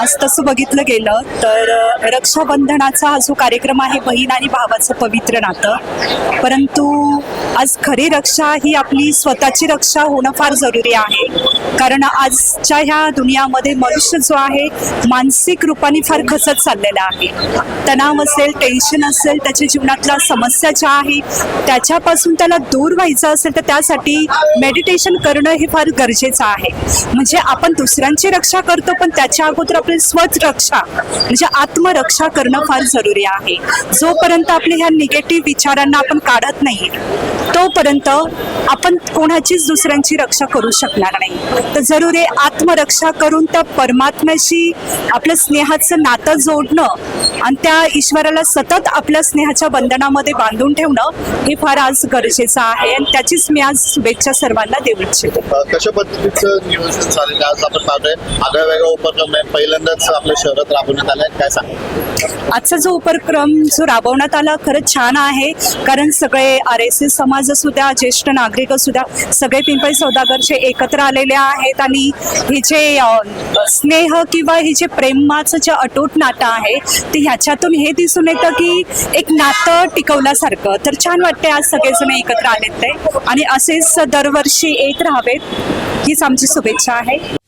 आज तसं बघितलं गेलं तर रक्षाबंधनाचा हा जो कार्यक्रम आहे बहीण आणि भावाचं पवित्र नातं. परंतु आज खरी रक्षा ही आपली स्वतःची रक्षा होणं फार जरुरी आहे. कारण आजच्या ह्या दुनियामध्ये मनुष्य जो आहे मानसिक रूपाने फार खचत चाललेला आहे. तणाव असेल टेन्शन असेल त्याच्या जीवनातल्या समस्या ज्या आहे त्याच्यापासून त्याला दूर व्हायचं असेल तर त्यासाठी मेडिटेशन करणं हे फार गरजेचं आहे. म्हणजे आपण दुसऱ्यांची रक्षा करतो पण त्याच्या अगोदर आपली स्वतरक्षा म्हणजे आत्मरक्षा करणं फार जरुरी आहे. जोपर्यंत आपल्या ह्या निगेटिव्ह विचारांना आपण काढत नाही तोपर्यंत आपण कोणाचीच दुसऱ्यांची रक्षा करू शकणार नाही. तर जरूर आहे आत्मरक्षा करून त्या परमात्म्याशी आपलं स्नेहाचं नातं जोडणं आणि त्या ईश्वराला सतत आपल्या स्नेहाच्या बंधनामध्ये बांधून ठेवणं हे फार आज गरजेचं आहे. आणि त्याचीच मी आज शुभेच्छा सर्वांना देऊ इच्छिते. कशा पद्धतीचं नियोजन झालेलं? आज आपण पाहतोय आगळा वेगळा उपक्रम आहे. पहिल्यांदाच आपल्या शहरात राबवण्यात आलाय. काय सांगा आजचा जो उपक्रम जो राबवण्यात आला खरंच छान आहे. कारण सगळे आर एस एस समाज असू द्या ज्येष्ठ नागरिक असू द्या सगळे पिंपळी सौदागरचे एकत्र आलेले आहेत आणि हे जे स्नेह किंवा हे जे प्रेमाचं जे अटूट नातं आहे ते ह्याच्यातून हे दिसून येतं की एक नातं टिकवल्यासारखं तर छान वाटते आज सगळेजण एकत्र आलेत ते. आणि असेच दरवर्षी येत राहावेत. हीच आमची शुभेच्छा आहे.